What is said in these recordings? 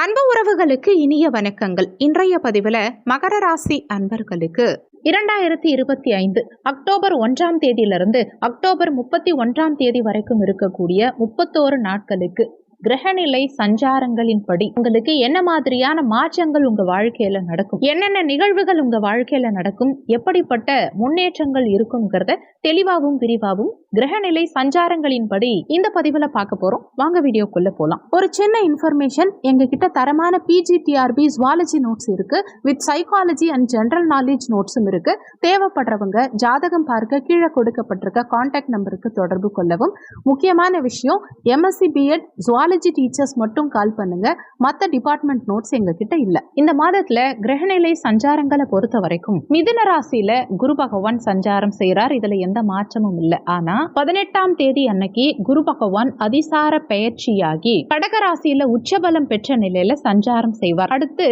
அன்பு உறவுகளுக்கு இனிய வணக்கங்கள். இன்றைய பதிவில் மகர ராசி அன்பர்களுக்கு இரண்டாயிரத்தி இருபத்தி ஐந்து அக்டோபர் ஒன்றாம் தேதியிலிருந்து அக்டோபர் முப்பத்தி ஒன்றாம் தேதி வரைக்கும் இருக்கக்கூடிய முப்பத்தோரு நாட்களுக்கு கிரகநிலை சஞ்சாரங்களின்படி உங்களுக்கு என்ன மாதிரியான மாற்றங்கள் உங்க வாழ்க்கையில நடக்கும்? என்னென்ன நிகழ்வுகள் உங்க வாழ்க்கையில நடக்கும்? எப்படிப்பட்ட முன்னேற்றங்கள் இருக்குங்கிறத தெளிவாகவும் விரிவாகவும் கிரகநிலை சஞ்சாரங்களின்படி இந்த பதிவுல பார்க்க போறோம். வாங்க வீடியோக்குள்ள போலாம். ஒரு சின்ன இன்ஃபர்மேஷன் எங்க கிட்ட தரமான பிஜிடிஆர்பி ஜுவாலஜி நோட்ஸ் இருக்கு. With psychology and general knowledge நோட்ஸும் இருக்கு. தேவைப்படுறவங்க ஜாதகம் பார்க்க கீழே கொடுக்கப்பட்டிருக்க காண்டாக்ட் நம்பருக்கு தொடர்பு கொள்ளவும். முக்கியமான விஷயம் எம்எஸ்சி பிஎட் ஜுவாலஜி டீச்சர்ஸ் மட்டும் கால் பண்ணுங்க. மற்ற டிபார்ட்மெண்ட் நோட்ஸ் எங்க கிட்ட இல்ல. இந்த மாதத்துல கிரகநிலை சஞ்சாரங்களை பொறுத்த வரைக்கும் மிதுன ராசியில குரு பகவான் சஞ்சாரம் செய்யறார் இதுல எந்த மாற்றமும் இல்லை. ஆனா பதினெட்டாம் தேதி அன்னைக்கு குரு பகவான் அதிசார பெயர்ச்சியாகி கடகராசியில உச்சபலம் பெற்ற நிலையில சஞ்சாரம் செய்வார். அடுத்து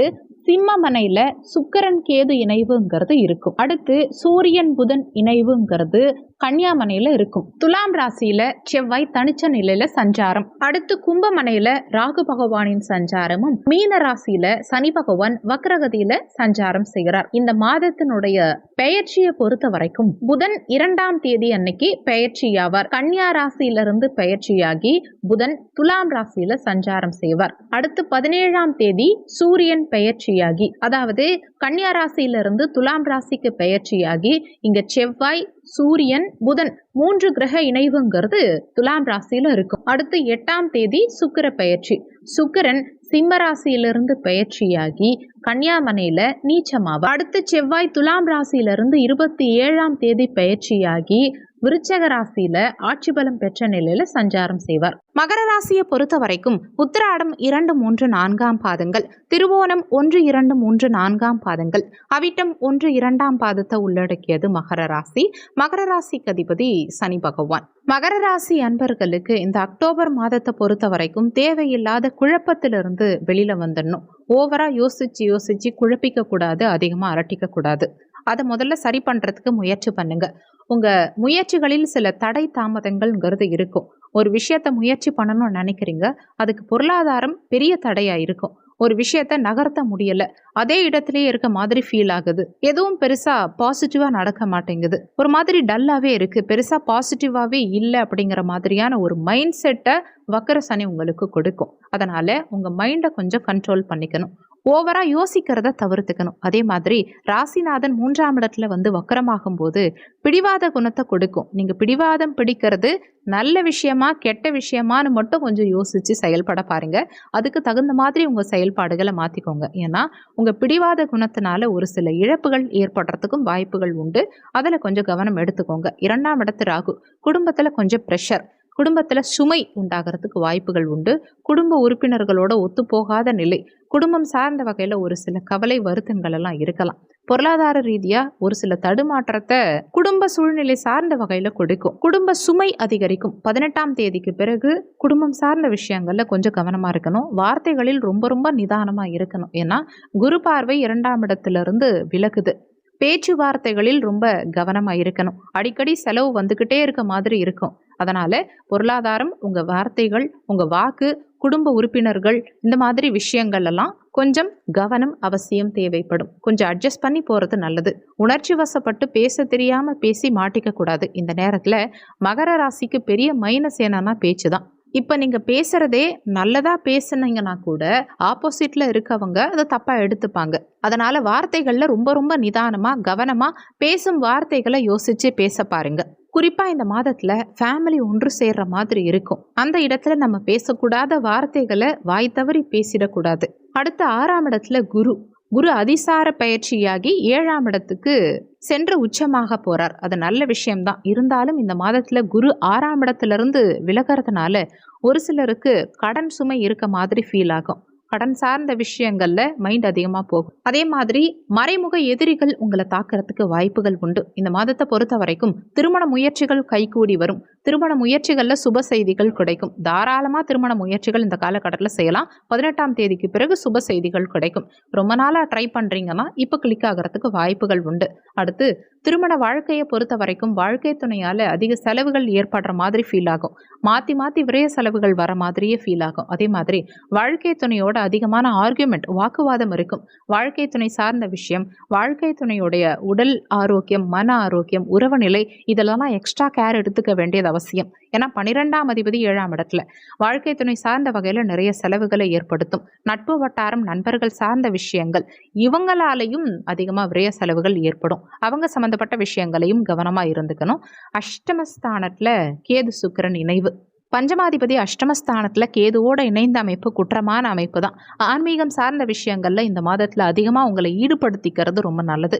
சிம்மமனையில சுக்கரன் கேது இணைவுங்கிறது இருக்கும். அடுத்து சூரியன் புதன் இணைவுங்கிறது கன்னியாமனையில இருக்கும். துலாம் ராசியில செவ்வாய் தனிச்ச நிலையில சஞ்சாரம். அடுத்து கும்பமனையில ராகு பகவானின் சஞ்சாரமும் மீன ராசியில சனி பகவான் வக்ரகதியில சஞ்சாரம் செய்கிறார். இந்த மாதத்தினுடைய பெயர்ச்சியை பொறுத்த வரைக்கும் புதன் இரண்டாம் தேதி அன்னைக்கு பெயர்ச்சியாவார். கன்னியா ராசியிலிருந்து பெயர்ச்சியாகி புதன் துலாம் ராசியில சஞ்சாரம் செய்வார். அடுத்து பதினேழாம் தேதி சூரியன் பெயர்ச்சி பெயர்ச்சியாகி அதாவது கன்னியா ராசியிலிருந்து துலாம் ராசிக்கு பெயர்ச்சியாகி இங்க செவ்வாய் சூரியன் புதன் மூன்று கிரக இணைவுங்கிறது துலாம் ராசியில இருக்கும். அடுத்து எட்டாம் தேதி சுக்கிர பெயர்ச்சி சுக்கிரன் சிம்ம ராசியிலிருந்து பெயர்ச்சியாகி கன்னியாமனையில நீச்சமாவா அடுத்து செவ்வாய் துலாம் ராசியிலிருந்து இருபத்தி ஏழாம் தேதி பெயர்ச்சியாகி விருச்சக ராசியில ஆட்சி பலம் பெற்ற நிலையில சஞ்சாரம் செய்வார். மகர ராசியை பொறுத்த வரைக்கும் உத்திராடம் இரண்டு மூன்று நான்காம் பாதங்கள் திருவோணம் ஒன்று இரண்டு மூன்று நான்காம் பாதங்கள். அவிட்டம் ஒன்று இரண்டாம் பாதத்தை உள்ளடக்கியது மகர ராசி. மகர ராசிக்கு அதிபதி சனி பகவான். மகர ராசி அன்பர்களுக்கு இந்த அக்டோபர் மாதத்தை பொறுத்த வரைக்கும் தேவையில்லாத குழப்பத்திலிருந்து வெளியில வந்துடணும். ஓவரா யோசிச்சு யோசிச்சு குழப்பிக்க கூடாது அதிகமா அரட்டிக்க கூடாது அதை முதல்ல சரி பண்றதுக்கு முயற்சி பண்ணுங்க. உங்கள் முயற்சிகளில் சில தடை தாமதங்கள்ங்கிறது இருக்கும். ஒரு விஷயத்த முயற்சி பண்ணணும்னு நினைக்கிறீங்க அதுக்கு பொருளாதாரம் பெரிய தடையாக இருக்கும். ஒரு விஷயத்த நகர்த்த முடியல அதே இடத்துலயே இருக்க மாதிரி ஃபீல் ஆகுது. எதுவும் பெருசா பாசிட்டிவா நடக்க மாட்டேங்குது. ஒரு மாதிரி டல்லாவே இருக்கு. பெருசா பாசிட்டிவாவே இல்லை அப்படிங்கிற மாதிரியான ஒரு மைண்ட் செட்டை வக்கர சனி உங்களுக்கு கொடுக்கும். அதனால உங்க மைண்டை கொஞ்சம் கண்ட்ரோல் பண்ணிக்கணும். ஓவராக யோசிக்கிறத தவிர்த்துக்கணும். அதே மாதிரி ராசிநாதன் மூன்றாம் இடத்துல வந்து வக்கரமாகும் போது பிடிவாத குணத்தை கொடுக்கும். நீங்கள் பிடிவாதம் பிடிக்கிறது நல்ல விஷயமா கெட்ட விஷயமான்னு மட்டும் கொஞ்சம் யோசித்து செயல்பட பாருங்க. அதுக்கு தகுந்த மாதிரி உங்கள் செயல்பாடுகளை மாற்றிக்கோங்க ஏன்னா உங்கள் பிடிவாத குணத்தினால ஒரு சில இழப்புகள் ஏற்படுறதுக்கும் வாய்ப்புகள் உண்டு. அதில் கொஞ்சம் கவனம் எடுத்துக்கோங்க. இரண்டாம் இடத்து ராகு குடும்பத்தில் கொஞ்சம் ப்ரெஷர் குடும்பத்தில் சுமை உண்டாகிறதுக்கு வாய்ப்புகள் உண்டு. குடும்ப உறுப்பினர்களோட ஒத்துப்போகாத நிலை. குடும்பம் சார்ந்த வகையில் ஒரு சில கவலை வருத்தங்கள் எல்லாம் இருக்கலாம். பொருளாதார ரீதியாக ஒரு சில தடுமாற்றத்தை குடும்ப சூழ்நிலை சார்ந்த வகையில் கொடுக்கும். குடும்ப சுமை அதிகரிக்கும். பதினெட்டாம் தேதிக்கு பிறகு குடும்பம் சார்ந்த விஷயங்களில் கொஞ்சம் கவனமாக இருக்கணும். வார்த்தைகளில் ரொம்ப ரொம்ப நிதானமாக இருக்கணும். ஏன்னா குரு பார்வை இரண்டாம் இடத்திலிருந்து விலகுது. பேச்சுவார்த்தைகளில் ரொம்ப கவனமாக இருக்கணும். அடிக்கடி செலவு வந்துக்கிட்டே இருக்க மாதிரி இருக்கும். அதனால் பொருளாதாரம் உங்கள் வார்த்தைகள் உங்கள் வாக்கு குடும்ப உறுப்பினர்கள் இந்த மாதிரி விஷயங்கள் எல்லாம் கொஞ்சம் கவனம் அவசியம் தேவைப்படும். கொஞ்சம் அட்ஜஸ்ட் பண்ணி போகிறது நல்லது. உணர்ச்சி வசப்பட்டு பேச தெரியாமல் பேசி மாட்டிக்க கூடாது. இந்த நேரத்தில் மகர ராசிக்கு பெரிய மைனஸ் என்னன்னா பேச்சு தான் இப்போ நீங்கள் பேசுகிறதே நல்லதாக பேசுனீங்கன்னா கூட ஆப்போசிட்டில் இருக்கவங்க அதை தப்பாக எடுத்துப்பாங்க. அதனால் வார்த்தைகளில் ரொம்ப ரொம்ப நிதானமாக கவனமாக பேசும் வார்த்தைகளை யோசித்து பேச பாருங்க. குறிப்பாக இந்த மாதத்தில் ஃபேமிலி ஒன்று சேர்ற மாதிரி இருக்கும். அந்த இடத்துல நம்ம பேசக்கூடாத வார்த்தைகளை வாய் தவறி பேசிடக்கூடாது. அடுத்த ஆறாம் இடத்துல குரு. குரு அதிசார பயிற்சியாகி ஏழாம் இடத்துக்கு சென்று உச்சமாக போறார். அது நல்ல விஷயம்தான். இருந்தாலும் இந்த மாதத்துல குரு ஆறாம் இடத்துலருந்து விலகிறதுனால ஒரு சிலருக்கு கடன் சுமை இருக்க மாதிரி ஃபீல் ஆகும். கடன் சார்ந்த விஷயங்கள்ல மைண்ட் அதிகமாக போகும். அதே மாதிரி மறைமுக எதிரிகள் உங்களை தாக்குறதுக்கு வாய்ப்புகள் உண்டு. இந்த மாதத்தை பொறுத்த வரைக்கும் திருமண முயற்சிகள் கைகூடி வரும். திருமண முயற்சிகளில் சுப செய்திகள் கிடைக்கும். தாராளமாக திருமண முயற்சிகள் இந்த காலகட்டத்தில் செய்யலாம். பதினெட்டாம் தேதிக்கு பிறகு சுப செய்திகள் கிடைக்கும். ரொம்ப நாளாக ட்ரை பண்ணுறீங்கன்னா இப்போ கிளிக் ஆகிறதுக்கு வாய்ப்புகள் உண்டு. அடுத்து திருமண வாழ்க்கையை பொறுத்த வரைக்கும் வாழ்க்கை துணையால் அதிக செலவுகள் ஏற்படுற மாதிரி ஃபீல் ஆகும். மாற்றி மாற்றி விரைய செலவுகள் வர மாதிரியே ஃபீல் ஆகும். அதே மாதிரி வாழ்க்கை துணையோட அதிகமான ஆர்கியூமெண்ட் வாக்குவாதம் இருக்கும். வாழ்க்கை துணை சார்ந்த விஷயம் வாழ்க்கை துணையுடைய உடல் ஆரோக்கியம் மன ஆரோக்கியம் உறவு நிலை இதெல்லாம் எக்ஸ்ட்ரா கேர் எடுத்துக்க வேண்டியது அவசியம். ஏன்னா பன்னிரெண்டாம் அதிபதி ஏழாம் இடத்துல வாழ்க்கை துணை சார்ந்த வகையில் நிறைய செலவுகளை ஏற்படுத்தும். நட்பு வட்டாரம் நண்பர்கள் சார்ந்த விஷயங்கள் இவங்களாலையும் அதிகமாக விரைய செலவுகள் ஏற்படும். அவங்க சம்மந்தப்பட்ட விஷயங்களையும் கவனமாக இருந்துக்கணும். அஷ்டமஸ்தானத்தில் கேது சுக்கிரன் இணைவு. பஞ்சமாதிபதி அஷ்டமஸ்தானத்தில் கேதுவோட இணைந்த அமைப்பு குற்றமான அமைப்பு தான். ஆன்மீகம் சார்ந்த விஷயங்களில் இந்த மாதத்தில் அதிகமாக உங்களை ஈடுபடுத்திக்கிறது ரொம்ப நல்லது.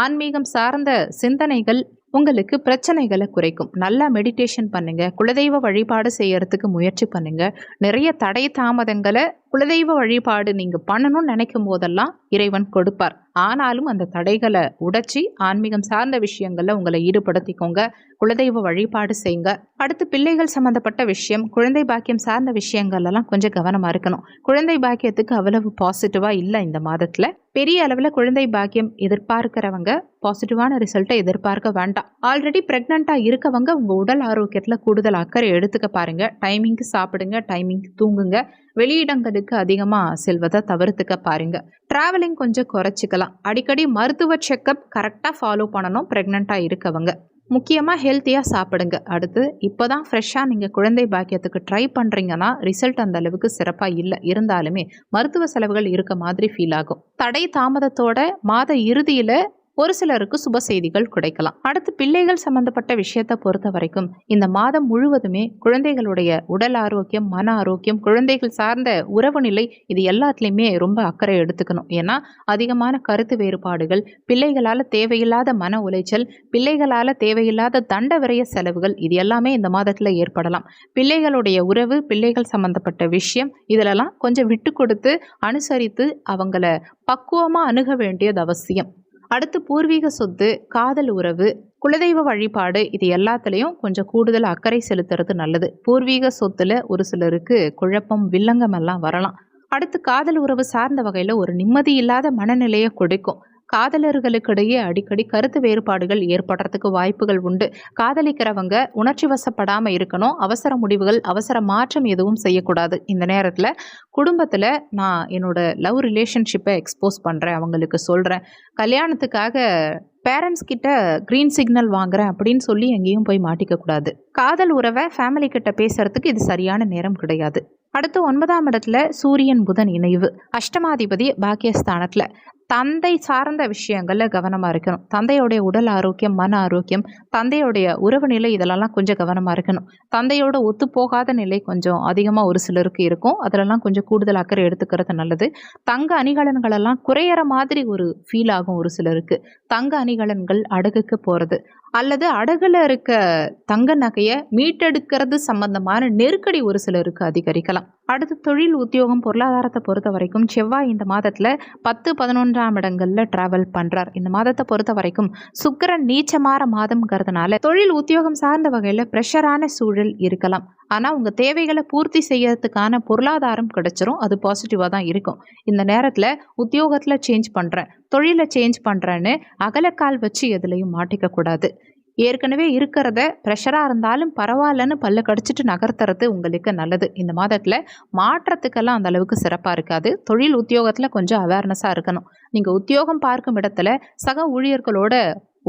ஆன்மீகம் சார்ந்த சிந்தனைகள் உங்களுக்கு பிரச்சனைகளை குறைக்கும். நல்லா மெடிடேஷன் பண்ணுங்க. குலதெய்வ வழிபாடு செய்யறதுக்கு முயற்சி பண்ணுங்க. நிறைய தடை தாமதங்களை குலதெய்வ வழிபாடு நீங்கள் பண்ணணும்னு நினைக்கும் போதெல்லாம் இறைவன் கொடுப்பார். ஆனாலும் அந்த தடைகளை உடைச்சி ஆன்மீகம் சார்ந்த விஷயங்களில் உங்களை ஈடுபடுத்திக்கோங்க. குலதெய்வ வழிபாடு செய்யுங்க. அடுத்து பிள்ளைகள் சம்மந்தப்பட்ட விஷயம் குழந்தை பாக்கியம் சார்ந்த விஷயங்கள்லாம் கொஞ்சம் கவனமாக இருக்கணும். குழந்தை பாக்கியத்துக்கு அவ்வளவு பாசிட்டிவாக இல்லை இந்த மாதத்தில். பெரிய அளவில் குழந்தை பாக்கியம் எதிர்பார்க்கிறவங்க பாசிட்டிவான ரிசல்ட்டை எதிர்பார்க்க வேண்டாம். ஆல்ரெடி ப்ரெக்னெண்ட்டாக இருக்கவங்க உங்கள் உடல் ஆரோக்கியத்தில் கூடுதல் அக்கறை எடுத்துக்க பாருங்கள் டைமிங்க்கு சாப்பிடுங்க டைமிங்க்கு தூங்குங்க. வெளியிடங்களுக்கு அதிகமாக செல்வதை தவிர்த்துக்க பாருங்கள் ட்ராவலிங் கொஞ்சம் குறைச்சிக்கலாம். அடிக்கடி மருத்துவ செக்கப் கரெக்டாக ஃபாலோ பண்ணணும். ப்ரெக்னெண்ட்டாக இருக்கவங்க. முக்கியமாக ஹெல்த்தியாக சாப்பிடுங்க. அடுத்து இப்போ தான் ஃப்ரெஷ்ஷாக நீங்கள் குழந்தை பாக்கியத்துக்கு ட்ரை பண்ணுறீங்கன்னா ரிசல்ட் அந்த அளவுக்கு சிறப்பாக இல்லை. இருந்தாலுமே மருத்துவ செலவுகள் இருக்க மாதிரி ஃபீல் ஆகும். தடை தாமதத்தோட மாத இறுதியில் ஒரு சிலருக்கு சுப செய்திகள் கிடைக்கலாம். அடுத்து பிள்ளைகள் சம்பந்தப்பட்ட விஷயத்தை பொறுத்த வரைக்கும் இந்த மாதம் முழுவதுமே குழந்தைகளுடைய உடல் ஆரோக்கியம் மன ஆரோக்கியம் குழந்தைகள் சார்ந்த உறவு நிலை இது எல்லாத்துலேயுமே ரொம்ப அக்கறை எடுத்துக்கணும். ஏன்னா அதிகமான கருத்து வேறுபாடுகள் பிள்ளைகளால் தேவையில்லாத மன உளைச்சல் பிள்ளைகளால் தேவையில்லாத தண்ட விரைய செலவுகள் இது எல்லாமே இந்த மாதத்தில் ஏற்படலாம். பிள்ளைகளுடைய உறவு பிள்ளைகள் சம்பந்தப்பட்ட விஷயம் இதிலெல்லாம் கொஞ்சம் விட்டு கொடுத்து அனுசரித்து அவங்கள பக்குவமாக அணுக வேண்டியது அவசியம். அடுத்து பூர்வீக சொத்து காதல் உறவு குலதெய்வ வழிபாடு இது எல்லாத்துலேயும் கொஞ்சம் கூடுதல் அக்கறை செலுத்துறது நல்லது. பூர்வீக சொத்துல ஒரு சிலருக்கு குழப்பம் வில்லங்கம் எல்லாம் வரலாம். அடுத்து காதல் உறவு சார்ந்த வகையில் ஒரு நிம்மதி இல்லாத மனநிலையை கொடுக்கும். காதலர்களுக்கிடையே அடிக்கடி கருத்து வேறுபாடுகள் ஏற்படுறதுக்கு வாய்ப்புகள் உண்டு. காதலிக்கிறவங்க உணர்ச்சி வசப்படாமல் இருக்கணும். அவசர முடிவுகள் அவசர மாற்றம் எதுவும் செய்யக்கூடாது. இந்த நேரத்தில் குடும்பத்தில் நான் என்னோட லவ் ரிலேஷன்ஷிப்பை எக்ஸ்போஸ் பண்ணுறேன் அவங்களுக்கு சொல்கிறேன் கல்யாணத்துக்காக பேரண்ட்ஸ் கிட்ட க்ரீன் சிக்னல் வாங்குறேன் அப்படின்னு சொல்லி எங்கேயும் போய் மாட்டிக்க கூடாது. காதல் உறவை ஃபேமிலி கிட்ட பேசுறதுக்கு இது சரியான நேரம் கிடையாது. அடுத்து ஒன்பதாம் இடத்துல சூரியன் புதன் இணைவு. அஷ்டமாதிபதி பாக்கியஸ்தானத்தில். தந்தை சார்ந்த விஷயங்களில் கவனமாக இருக்கணும். தந்தையோடைய உடல் ஆரோக்கியம் மன ஆரோக்கியம் தந்தையோடைய உறவு நிலை இதெல்லாம் கொஞ்சம் கவனமாக இருக்கணும். தந்தையோட ஒத்து போகாத நிலை கொஞ்சம் அதிகமாக ஒரு சிலருக்கு இருக்கும். அதிலெல்லாம் கொஞ்சம் கூடுதல் அக்கறை எடுத்துக்கிறது நல்லது. தங்க அணிகலன்களெல்லாம் குறையிற மாதிரி ஒரு ஃபீல் ஆகும் ஒரு சிலருக்கு. தங்க அணிகலன்கள் அடகுக்கு போகிறது அல்லது அடகுல இருக்க தங்க நகையை மீட்டெடுக்கிறது சம்பந்தமான நெருக்கடி ஒரு சிலருக்கு அதிகரிக்கலாம். அடுத்து தொழில் உத்தியோகம் பொருளாதாரத்தை பொறுத்த வரைக்கும் செவ்வாய் இந்த மாதத்தில் பத்து பதினொன்றாம் இடங்களில் ட்ராவல் பண்ணுறார் இந்த மாதத்தை பொறுத்த வரைக்கும் சுக்கரன் நீச்சமாற மாதம்ங்கிறதுனால தொழில் உத்தியோகம் சார்ந்த வகையில் ப்ரெஷரான சூழல் இருக்கலாம். ஆனால் உங்கள் தேவைகளை பூர்த்தி செய்யறதுக்கான பொருளாதாரம் கிடைச்சிரும். அது பாசிட்டிவாக தான் இருக்கும். இந்த நேரத்தில் உத்தியோகத்தில் சேஞ்ச் பண்ணுறேன் தொழிலை சேஞ்ச் பண்ணுறேன்னு அகலக்கால் வச்சு எதுலையும் மாட்டிக்கக்கூடாது ஏற்கனவே இருக்கிறத ப்ரெஷராக இருந்தாலும் பரவாயில்லன்னு பல்லு கடிச்சிட்டு நகர்த்துறது உங்களுக்கு நல்லது. இந்த மாதத்தில் மாற்றத்துக்கெல்லாம் அந்த அளவுக்கு சிறப்பாக இருக்காது. தொழில் உத்தியோகத்தில் கொஞ்சம் அவேர்னஸாக இருக்கணும். நீங்கள் உத்தியோகம் பார்க்கும் இடத்துல சக ஊழியர்களோட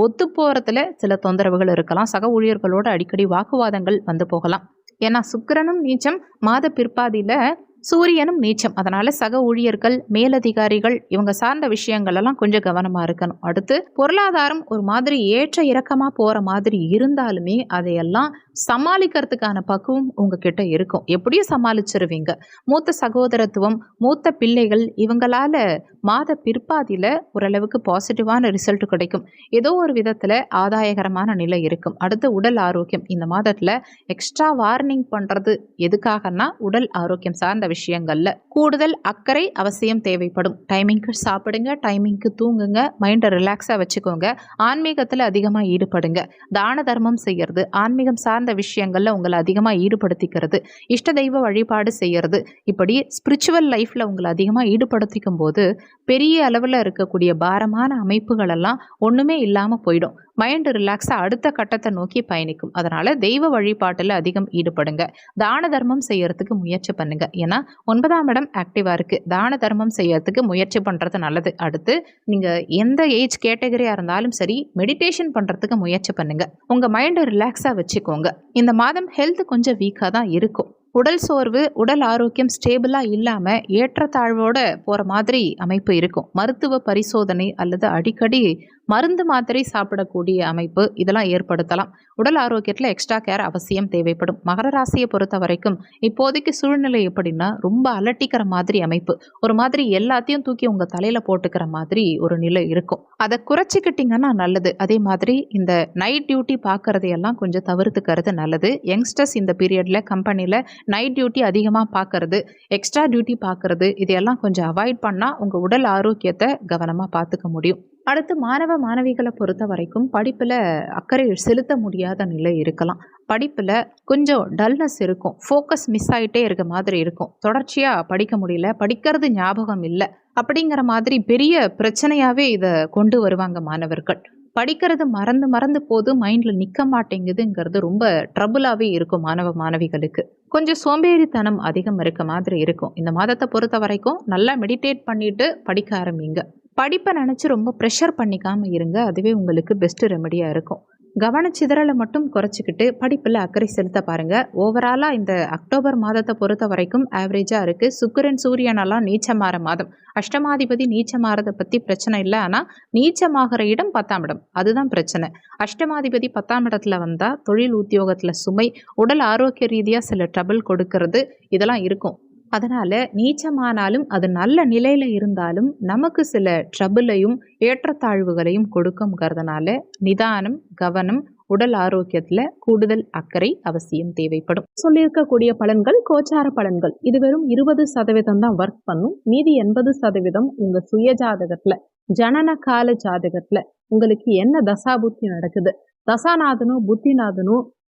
ஒத்து போகிறதுல சில தொந்தரவுகள் இருக்கலாம். சக ஊழியர்களோட அடிக்கடி வாக்குவாதங்கள் வந்து போகலாம். ஏன்னா சுக்கிரனும் நீச்சம் மாத பிற்பாதியில் சூரியனும் நீச்சம். அதனால சக ஊழியர்கள் மேலதிகாரிகள் இவங்க சார்ந்த விஷயங்கள் எல்லாம் கொஞ்சம் கவனமா இருக்கணும். அடுத்து பொருளாதாரம் ஒரு மாதிரி ஏற்ற இறக்கமா போற மாதிரி இருந்தாலுமே அதையெல்லாம் சமாளிக்கிறதுக்கான பக்குவம் உங்ககிட்ட இருக்கும். எப்படியும் சமாளிச்சிருவீங்க. மூத்த சகோதரத்துவம் மூத்த பிள்ளைகள் இவங்களால மாத பிற்பாதியில ஓரளவுக்கு பாசிட்டிவான ரிசல்ட் கிடைக்கும். ஏதோ ஒரு விதத்துல ஆதாயகரமான நிலை இருக்கும். அடுத்து உடல் ஆரோக்கியம். இந்த மாதத்துல எக்ஸ்ட்ரா வார்னிங் பண்றது எதுக்காகன்னா உடல் ஆரோக்கியம் சார்ந்த விஷயங்கள்ல கூடுதல் அக்கறை அவசியம் தேவைப்படும். டைமிங்க்கு சாப்பிடுங்க டைமிங்க்கு தூங்குங்க மைண்டை ரிலாக்ஸாக வச்சுக்கோங்க ஆன்மீகத்தில் அதிகமாக ஈடுபடுங்க. தான தர்மம் செய்யறது ஆன்மீகம் சார்ந்த விஷயங்களில் உங்களை அதிகமாக ஈடுபடுத்திக்கிறது. இஷ்ட தெய்வ வழிபாடு செய்யறது இப்படி ஸ்பிரிச்சுவல் லைஃப்பில் உங்களை அதிகமாக ஈடுபடுத்திக்கும் போது பெரிய அளவில் இருக்கக்கூடிய பாரமான அமைப்புகள் எல்லாம் ஒன்றுமே இல்லாமல் போயிடும் மைண்டு ரிலாக்ஸாக அடுத்த கட்டத்தை நோக்கி பயணிக்கும். அதனால் தெய்வ வழிபாட்டில் அதிகம் ஈடுபடுங்க. தான தர்மம் செய்யறதுக்கு முயற்சி பண்ணுங்க. ஏன்னா ஒன்பதாம் இடம் ஆக்டிவாக இருக்குது தான தர்மம் செய்யறதுக்கு முயற்சி பண்ணுறது நல்லது. அடுத்து நீங்கள் எந்த ஏஜ் கேட்டகரியாக இருந்தாலும் சரி மெடிடேஷன் பண்ணுறதுக்கு முயற்சி பண்ணுங்கள் உங்கள் மைண்டை ரிலாக்ஸாக வச்சுக்கோங்க. இந்த மாதம் ஹெல்த் கொஞ்சம் வீக்காக தான் இருக்கும். உடல் சோர்வு உடல் ஆரோக்கியம் ஸ்டேபிளாக இல்லாமல் ஏற்றத்தாழ்வோட போகிற மாதிரி அமைப்பு இருக்கும். மருத்துவ பரிசோதனை அல்லது அடிக்கடி மருந்து மாத்திரை சாப்பிடக்கூடிய அமைப்பு இதெல்லாம் ஏற்படுத்தலாம். உடல் ஆரோக்கியத்தில் எக்ஸ்ட்ரா கேர் அவசியம் தேவைப்படும். மகர ராசியை பொறுத்த வரைக்கும் இப்போதைக்கு சூழ்நிலை எப்படின்னா ரொம்ப அலட்டிக்கிற மாதிரி அமைப்பு. ஒரு மாதிரி எல்லாத்தையும் தூக்கி உங்கள் தலையில் போட்டுக்கிற மாதிரி ஒரு நிலை இருக்கும். அதை குறைச்சிக்கிட்டிங்கன்னா நல்லது. அதே மாதிரி இந்த நைட் டியூட்டி பார்க்குறதையெல்லாம் கொஞ்சம் தவிர்த்துக்கிறது நல்லது. யங்ஸ்டர்ஸ் இந்த பீரியடில் கம்பெனியில் நைட் டியூட்டி அதிகமாக பார்க்கறது எக்ஸ்ட்ரா டியூட்டி பார்க்கறது இதையெல்லாம் கொஞ்சம் அவாய்ட் பண்ணால் உங்கள் உடல் ஆரோக்கியத்தை கவனமாக பார்த்துக்க முடியும். அடுத்து மாணவ மாணவிகளை பொறுத்த வரைக்கும் படிப்பில் அக்கறை செலுத்த முடியாத நிலை இருக்கலாம். படிப்பில் கொஞ்சம் டல்னஸ் இருக்கும். ஃபோக்கஸ் மிஸ் ஆகிட்டே இருக்க மாதிரி இருக்கும். தொடர்ச்சியாக படிக்க முடியல படிக்கிறது ஞாபகம் இல்லை அப்படிங்கிற மாதிரி பெரிய பிரச்சனையாகவே இதை கொண்டு வருவாங்க மாணவர்கள். படிக்கிறது மறந்து மறந்து போது மைண்டில் நிற்க மாட்டேங்குதுங்கிறது ரொம்ப ட்ரபுளாகவே இருக்கும் மாணவ மாணவிகளுக்கு. கொஞ்சம் சோம்பேறித்தனம் அதிகம் இருக்க மாதிரி இருக்கும். இந்த மாதத்தை பொறுத்த வரைக்கும் நல்லா மெடிடேட் பண்ணிட்டு படிக்க ஆரம்பிங்க. படிப்பை நினச்சி ரொம்ப ப்ரெஷர் பண்ணிக்காமல் இருங்க. அதுவே உங்களுக்கு பெஸ்ட்டு ரெமடியாக இருக்கும். கவனச்சிதறலை மட்டும் குறைச்சிக்கிட்டு படிப்பில் அக்கறை செலுத்த பாருங்கள் ஓவராலாக இந்த அக்டோபர் மாதத்தை பொறுத்த வரைக்கும் ஆவரேஜாக இருக்குது சுக்கரன் சூரியனெல்லாம் நீச்சமாற மாதம். அஷ்டமாதிபதி நீச்சமாறதை பற்றி பிரச்சனை இல்லை. ஆனால் நீச்சமாகிற இடம் பத்தாம் இடம். அதுதான் பிரச்சனை. அஷ்டமாதிபதி பத்தாம் இடத்துல வந்தால் தொழில் உத்தியோகத்தில் சுமை உடல் ஆரோக்கிய ரீதியாக சில ட்ரபிள் கொடுக்கறது இதெல்லாம் இருக்கும். அதனால் நீச்சமானாலும் அது நல்ல நிலையில் இருந்தாலும் நமக்கு சில ட்ரபிளையும் ஏற்றத்தாழ்வுகளையும் கொடுக்குங்கிறதுனால நிதானம் கவனம் உடல் ஆரோக்கியத்தில் கூடுதல் அக்கறை அவசியம் தேவைப்படும். சொல்லியிருக்கக்கூடிய பலன்கள் கோச்சார பலன்கள். இது வெறும் இருபது சதவீதம் தான் ஒர்க் பண்ணும். மீதி எண்பது சதவீதம் உங்க சுய ஜாதகத்துல ஜனன கால ஜாதகத்துல உங்களுக்கு என்ன தசாபுத்தி நடக்குது? தசாநாதனோ புத்திநாதனோ